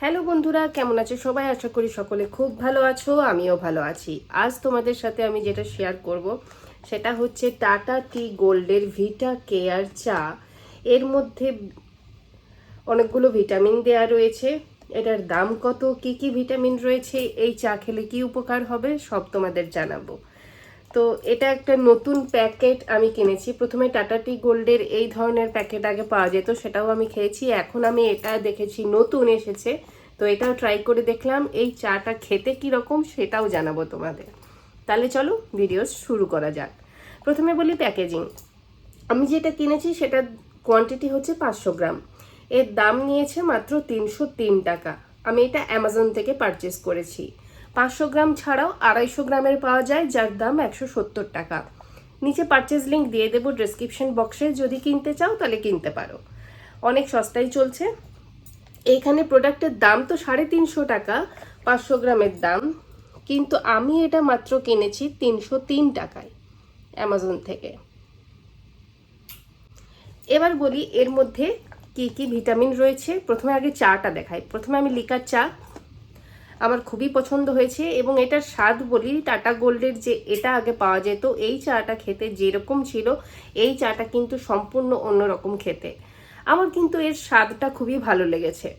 Hello বন্ধুরা, কেমন আছো সবাই? আশা করি সকলে খুব ভালো আছো, আমিও ভালো আছি। আজ তোমাদের সাথে আমি যেটা শেয়ার করব, সেটা হচ্ছে টাটা টি গোল্ডের ভিটা কেয়ার চা। এর মধ্যে অনেকগুলো ভিটামিন দেয়া রয়েছে। এটার দাম কত, কি কি ভিটামিন রয়েছে, এই চা খেলে কি উপকার হবে, সব তোমাদের জানাব। তো এটা একটা নতুন প্যাকেট আমি কিনেছি। প্রথমে টাটা টি গোল্ডের এই ধরনের প্যাকেট আগে পাওয়া যেত, সেটাও আমি খেয়েছি। এখন আমি এটা দেখেছি, নতুন এসেছে। তো এটাও ট্রাই করে দেখলাম, এই চাটা খেতে কি রকম সেটাও জানাব তোমাদের। তাহলে চলো ভিডিও শুরু করা যাক। প্রথমে বলি প্যাকেজিং আমি যেটা কিনেছি সেটার কোয়ান্টিটি হচ্ছে পাঁচশো গ্রাম। এর দাম নিয়েছে মাত্র তিনশো তিন টাকা। আমি এটা অ্যামাজন থেকে পারচেস করেছি। পাঁচশো গ্রাম ছাড়াও আড়াইশো গ্রামের পাওয়া যায়, যার দাম একশো সত্তর টাকা। নিচে পারচেস লিঙ্ক দিয়ে দেবো ডিসক্রিপশন বক্সে যদি কিনতে চাও তাহলে কিনতে পারো। অনেক সস্তায় চলছে। এইখানে প্রোডাক্টের দাম তো সাড়ে তিনশো টাকা, পাঁচশো গ্রামের দাম। কিন্তু আমি এটা মাত্র কিনেছি তিনশো তিন টাকায় অ্যামাজন থেকে। এবার বলি এর মধ্যে কি কি ভিটামিন রয়েছে। প্রথমে আগে চাটা দেখাই। প্রথমে আমি লিকার চা আমার খুবই পছন্দ হয়েছে এবং এটার স্বাদ বলি, টাটা গোল্ডের যে এটা আগে পাওয়া যেত, এই চাটা খেতে যেরকম ছিল, এই চাটা কিন্তু সম্পূর্ণ অন্যরকম খেতে। আমার কিন্তু এর স্বাদটা খুবই ভালো লেগেছে।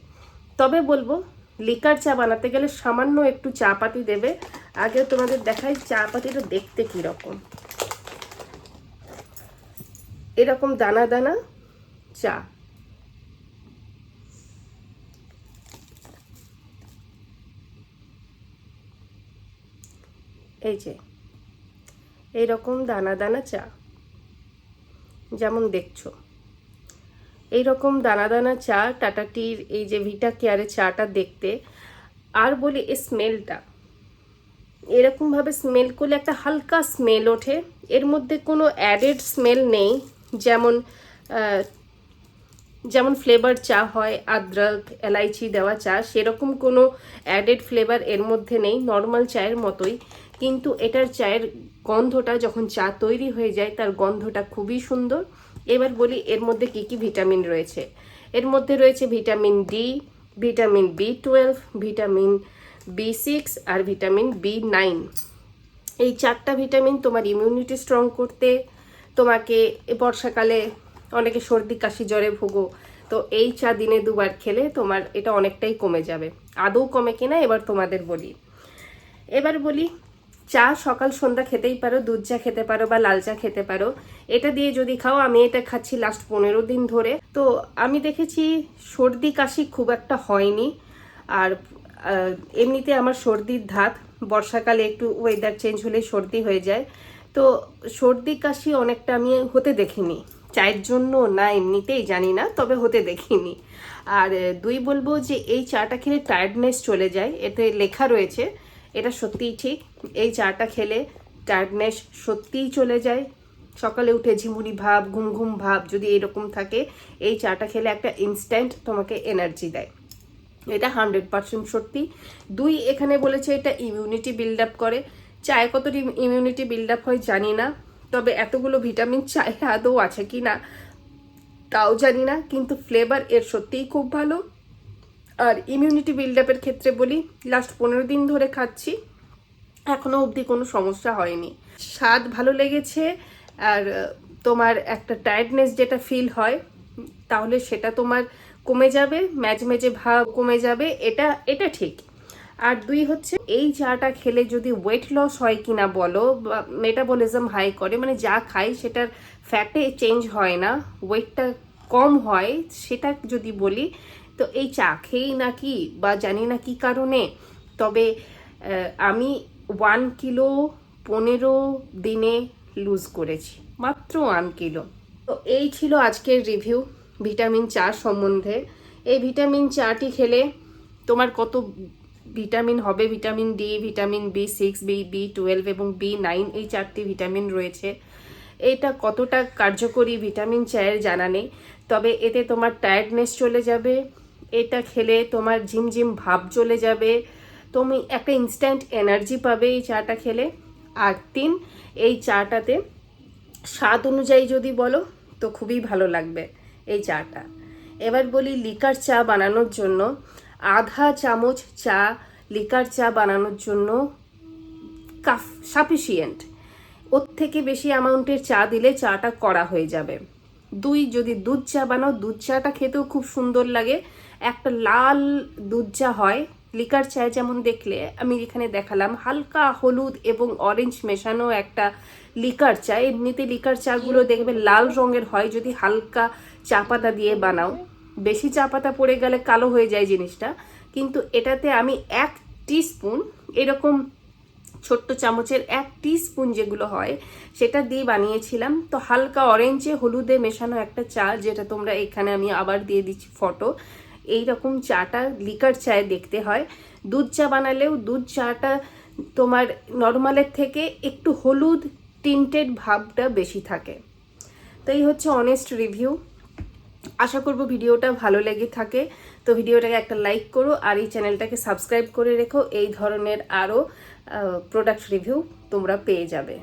তবে বলব, লিকার চা বানাতে গেলে সামান্য একটু চা পাতি দেবে। আগে তোমাদের দেখাই চা পাতিটা দেখতে কীরকম। এরকম দানা দানা চা। এই যে, এইরকম দানা দানা চা। যেমন দেখছ, এইরকম দানা দানা চা, টাটা টির এই যে ভিটা কেয়ারের চাটা দেখতে, আর বলি এই স্মেলটা এরকমভাবে স্মেল করলে একটা হালকা স্মেল ওঠে। এর মধ্যে কোনো অ্যাডেড স্মেল নেই, যেমন যেমন ফ্লেভার চা হয়, আদ্রক, এলাইচি দেওয়া চা, সেরকম কোনো অ্যাডেড ফ্লেভার এর মধ্যে নেই নর্মাল চায়ের মতোই। কিন্তু এটার চায়ের গন্ধটা যখন চা তৈরি হয়ে যায়, তার গন্ধটা খুবই সুন্দর। এবার বলি এর মধ্যে কি কি ভিটামিন রয়েছে? এর মধ্যে রয়েছে vitamin D, vitamin B twelve, vitamin B six আর ভিটামিন বি নাইন। এই চারটা ভিটামিন তোমার ইমিউনিটি স্ট্রং করতে, তোমাকে বর্ষাকালে অনেকে সর্দি, কাশি, জ্বরে ভোগো, তো এই চা দিনে দুবার খেলে তোমার এটা অনেকটাই কমে যাবে। আদৌ কমে কিনা এবার তোমাদের বলি। এবার বলি চা সকাল, সন্ধ্যা খেতেই পারো, দুধ চা খেতে পারো বা লাল চা খেতে পারো। এটা দিয়ে যদি খাও, আমি এটা খাচ্ছি লাস্ট পনেরো দিন ধরে। তো আমি দেখেছি সর্দি কাশি খুব একটা হয়নি। আর এমনিতে আমার সর্দির ধাত, বর্ষাকালে একটু ওয়েদার চেঞ্জ হলে সর্দি হয়ে যায়। তো সর্দি কাশি অনেকটা আমি হতে দেখিনি। চায়ের জন্য না, এমনিতেই জানি না, তবে হতে দেখিনি। আর, দুই বলব যে এই চাটা খেলে টায়ার্ডনেস চলে যায়। এতে লেখা রয়েছে এটা সত্যিই ঠিক। এই চাটা খেলে টায়ার্ডনেস সত্যিই চলে যায়। সকালে উঠে ঝিমুনি ভাব ঘুম ঘুম ভাব যদি এরকম থাকে, এই চাটা খেলে একটা ইনস্ট্যান্ট তোমাকে এনার্জি দেয়। এটা হান্ড্রেড পার্সেন্ট সত্যি। দুই, এখানে বলেছে এটা ইমিউনিটি বিল্ড আপ করে। চায়ে কতটি ইমিউনিটি বিল্ড আপ হয় জানি না, তবে এতগুলো ভিটামিন চায়ে আদৌ আছে কি না, তাও জানি না, কিন্তু ফ্লেভার এর সত্যিই খুব ভালো। আর ইমিউনিটি বিল্ড আপের ক্ষেত্রে বলি লাস্ট পনেরো দিন ধরে খাচ্ছি, এখনও অবধি কোনো সমস্যা হয়নি। স্বাদ ভালো লেগেছে, আর তোমার একটা টায়ার্ডনেস যেটা ফিল হয়, তাহলে সেটা তোমার কমে যাবে ম্যাজমেজে ভাব কমে যাবে, এটা এটা ঠিক। আর দুই হচ্ছে, এই চাটা খেলে যদি ওয়েট লস হয় কিনা বলো, বা মেটাবলিজম হাই করে মানে যা খাই সেটার ফ্যাটে চেঞ্জ হয় না ওয়েটটা কম হয়, সেটা যদি বলি তো এই চা খেয়েই নাকি বা জানি না কি কারণে, তবে আমি ওয়ান কিলো পনেরো দিনে লুজ করেছি, মাত্র ওয়ান কিলো তো এই ছিল আজকের রিভিউ ভিটামিন চা সম্বন্ধে। এই ভিটামিন চাটি খেলে তোমার কত ভিটামিন হবে? Vitamin D vitamin B six B B twelve এবং বি নাইন এই চারটি ভিটামিন রয়েছে। এটা কতটা কার্যকরী ভিটামিন চায়ের জানা নেই, তবে এতে তোমার টায়ার্ডনেস চলে যাবে এটা খেলে তোমার ঝিমঝিম ভাব চলে যাবে। তুমি একটা ইনস্ট্যান্ট এনার্জি পাবে এই চাটা খেলে। আর তিন, এই চাটাতে স্বাদ অনুযায়ী যদি বলো, তো খুবই ভালো লাগবে এই চাটা। এবার বলি লিকার চা বানানোর জন্য। আধা চামচ চা, লিকার চা বানানোর জন্য কাফ সাফিসিয়েন্ট ওর থেকে বেশি অ্যামাউন্টের চা দিলে চাটা করা হয়ে যাবে। দুই যদি দুধ চা বানাও, দুধ চাটা খেতেও খুব সুন্দর লাগে। একটা লাল দুধ চা হয়, লিকার চায় যেমন দেখলে আমি এখানে দেখালাম, হালকা হলুদ এবং অরেঞ্জ মেশানো একটা লিকার চা। এমনিতে লিকার চাগুলো দেখবে লাল রঙের হয়, যদি হালকা চা পাতা দিয়ে বানাও। বেশি চা পাতা পড়ে গেলে কালো হয়ে যায় জিনিসটা। কিন্তু এটাতে আমি এক টিস্পুন এরকম ছোট্ট চামচের এক স্পুন যেগুলো হয়, সেটা দিয়ে বানিয়েছিলাম। তো হালকা অরেঞ্জে হলুদে মেশানো একটা চা, যেটা তোমরা এখানে আমি আবার দিয়ে দিচ্ছি ফটো এই রকম চাটা লিকার চায়ে দেখতে হয়। দুধ চা বানালেও দুধ চাটা তোমার নর্মালের থেকে একটু হলুদ টিন্টেড ভাবটা বেশি থাকে। তো এই হচ্ছে অনেস্ট রিভিউ আশা করব ভিডিওটা ভালো লেগে থাকে। তো ভিডিওটাকে একটা লাইক করো আর এই চ্যানেলটাকে সাবস্ক্রাইব করে রেখো। এই ধরনের আরও প্রোডাক্ট রিভিউ তোমরা পেয়ে যাবে।